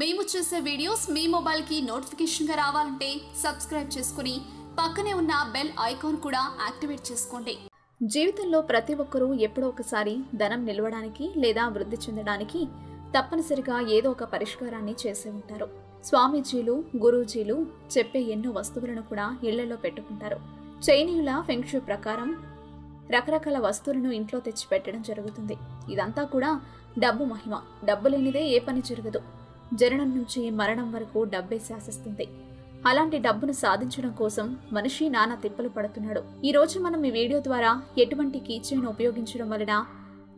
మేము చేసే వీడియోస్ మీ మొబైల్కి నోటిఫికేషన్గా రావాలంటే సబ్స్క్రైబ్ చేసుకుని పక్కనే ఉన్న బెల్ ఐకాన్ కూడా యాక్టివేట్ చేసుకోండి. జీవితంలో ప్రతి ఒక్కరూ ఎప్పుడో ఒకసారి ధనం నిలవడానికి లేదా వృద్ధి చెందడానికి తప్పనిసరిగా ఏదో ఒక పరిష్కారాన్ని చేసే ఉంటారు. స్వామీజీలు గురూజీలు చెప్పే ఎన్నో వస్తువులను కూడా ఇళ్ళలో పెట్టుకుంటారు. చైనీయుల ఫెంక్షు ప్రకారం రకరకాల వస్తువులను ఇంట్లో తెచ్చి పెట్టడం జరుగుతుంది. ఇదంతా కూడా డబ్బు మహిమ. డబ్బు లేనిదే ఏ పని జరగదు. జననం నుంచి మరణం వరకు డబ్బే శాసిస్తుంది. అలాంటి డబ్బును సాధించడం కోసం మనిషి నానా తిప్పలు పడుతున్నాడు. ఈ రోజు మనం ఈ వీడియో ద్వారా ఎటువంటి కీచైన్ ఉపయోగించడం వలన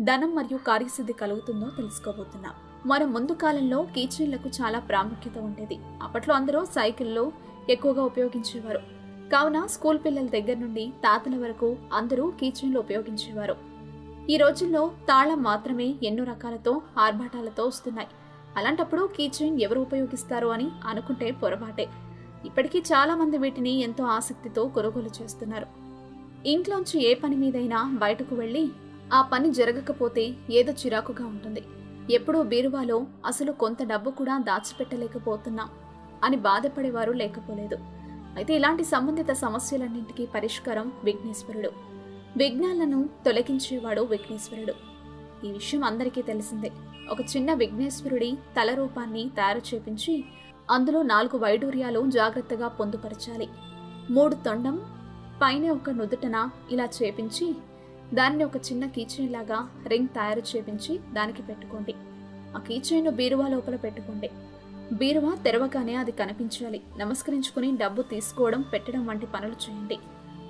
ధనం మరియు కార్యసిద్ధి కలుగుతుందో తెలుసుకోబోతున్నాం. మన ముందు కాలంలో కీచైన్లకు చాలా ప్రాముఖ్యత ఉండేది. అప్పట్లో అందరూ సైకిల్లో ఎక్కువగా ఉపయోగించేవారు. కావున స్కూల్ పిల్లల దగ్గర నుండి తాతల వరకు అందరూ కీచైన్లు ఉపయోగించేవారు. ఈ రోజుల్లో తాళం మాత్రమే ఎన్నో రకాలతో ఆర్భాటాలతో వస్తున్నాయి. అలాంటప్పుడు కీచైన్ ఎవరు ఉపయోగిస్తారు అని అనుకుంటే పొరపాటే. ఇప్పటికీ చాలామంది వీటిని ఎంతో ఆసక్తితో కొనుగోలు చేస్తున్నారు. ఇంట్లోంచి ఏ పని మీదైనా బయటకు వెళ్ళి ఆ పని జరగకపోతే ఏదో చిరాకుగా ఉంటుంది. ఎప్పుడూ బీరువాలో అసలు కొంత డబ్బు కూడా దాచిపెట్టలేకపోతున్నాం అని బాధపడేవారు లేకపోలేదు. అయితే ఇలాంటి సంబంధిత సమస్యలన్నింటికీ పరిష్కారం విఘ్నేశ్వరుడు. విఘ్నాలను తొలగించేవాడు విఘ్నేశ్వరుడు. ఈ విషయం అందరికీ తెలిసిందే. ఒక చిన్న విఘ్నేశ్వరుడి తల రూపాన్ని తయారు చేపించి అందులో నాలుగు వైడూర్యాలు జాగ్రత్తగా పొందుపరచాలి. మూడు తొండం పైన ఒక నుదుటన ఇలా చేపించి దాన్ని ఒక చిన్న కీచైన్ లాగా రింగ్ తయారు చేపించి దానికి పెట్టుకోండి. ఆ కీచైన్ బీరువా లోపల పెట్టుకోండి. బీరువా తెరవగానే అది కనిపించాలి. నమస్కరించుకుని డబ్బు తీసుకోవడం పెట్టడం వంటి పనులు చేయండి.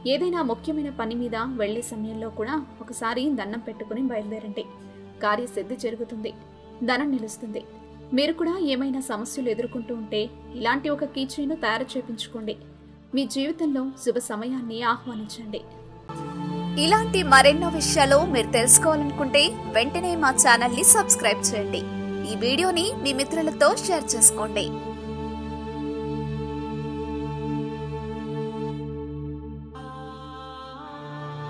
ఏదైనా ముఖ్యమైన పని మీద వెళ్ళే సమయంలో కూడా ఒకసారి దండం పెట్టుకుని బయలుదేరండి. కార్యసిద్ధి జరుగుతుంది. ధనం నిలుస్తుంది. మీరు కూడా ఏమైనా సమస్యలు ఎదుర్కొంటూ ఉంటే ఇలాంటి ఒక కీచైను తయారు చేపించుకోండి. మీ జీవితంలో శుభ సమయాన్ని ఆహ్వానించండి. ఇలాంటి మరెన్నో విషయాలు మీరు తెలుసుకోవాలనుకుంటే వెంటనే మా ఛానల్ని సబ్స్క్రైబ్ చేయండి. ఈ వీడియోని మీ మిత్రులతో షేర్ చేసుకోండి.